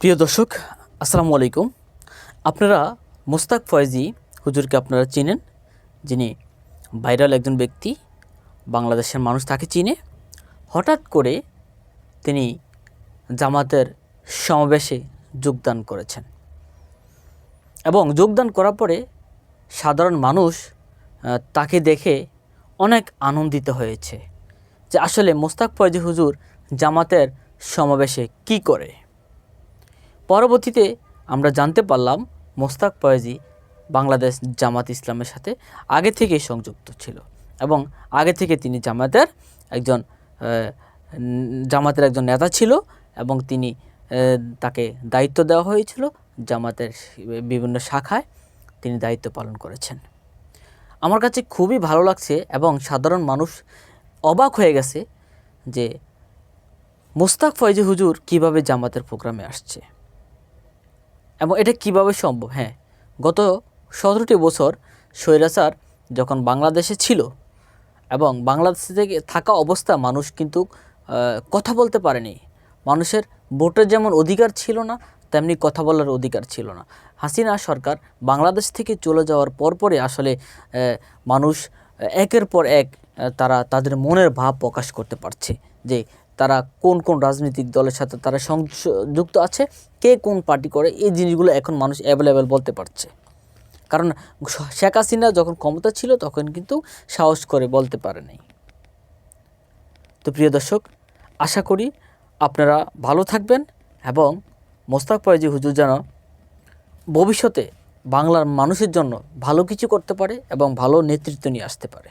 প্রিয় দর্শক, আসসালামু আলাইকুম। আপনারা মোস্তাক ফয়েজি হুজুরকে আপনারা চিনেন, যিনি ভাইরাল একজন ব্যক্তি, বাংলাদেশের মানুষ তাকে চিনে। হঠাৎ করে তিনি জামাতের সমাবেশে যোগদান করেছেন। এবং যোগদান করার পরে সাধারণ মানুষ তাকে দেখে অনেক আনন্দিত হয়েছে যে আসলে মোস্তাক ফয়েজি হুজুর জামাতের সমাবেশে কি করে। পরবর্তীতে আমরা জানতে পারলাম মোস্তাক ফয়েজি বাংলাদেশ জামাত ইসলামের সাথে আগে থেকেই সংযুক্ত ছিল এবং আগে থেকে তিনি জামাতের একজন জামাতের একজন নেতা ছিল এবং তিনি তাকে দায়িত্ব দেওয়া হয়েছিল জামাতের বিভিন্ন শাখায় তিনি দায়িত্ব পালন করেছেন। আমার কাছে খুবই ভালো লাগছে এবং সাধারণ মানুষ অবাক হয়ে গেছে যে মোস্তাক ফয়জি হুজুর কীভাবে জামাতের প্রোগ্রামে আসছে। এবং এটা কীভাবে সম্ভব? হ্যাঁ গত সতেরোটি বছর স্বৈরাচার যখন বাংলাদেশে ছিল এবং বাংলাদেশে থেকে থাকা অবস্থা, মানুষ কিন্তু কথা বলতে পারেনি। মানুষের ভোটের যেমন অধিকার ছিল না, তেমনি কথা বলার অধিকার ছিল না। হাসিনা সরকার বাংলাদেশ থেকে চলে যাওয়ার পরপরই আসলে মানুষ একের পর এক তারা তাদের মনের ভাব প্রকাশ করতে পারছে যে তারা কোন কোন রাজনৈতিক দলের সাথে তারা সংযুক্ত আছে, কে কোন পার্টি করে, এই জিনিসগুলো এখন মানুষ অ্যাভেলেবেল বলতে পারছে। কারণ শেখ হাসিনা যখন ক্ষমতা ছিল তখন কিন্তু সাহস করে বলতে পারে নাই। তো প্রিয় দর্শক, আশা করি আপনারা ভালো থাকবেন এবং মোস্তাক ফয়েজি হুজুর যেন ভবিষ্যতে বাংলার মানুষের জন্য ভালো কিছু করতে পারে এবং ভালো নেতৃত্ব নিয়ে আসতে পারে।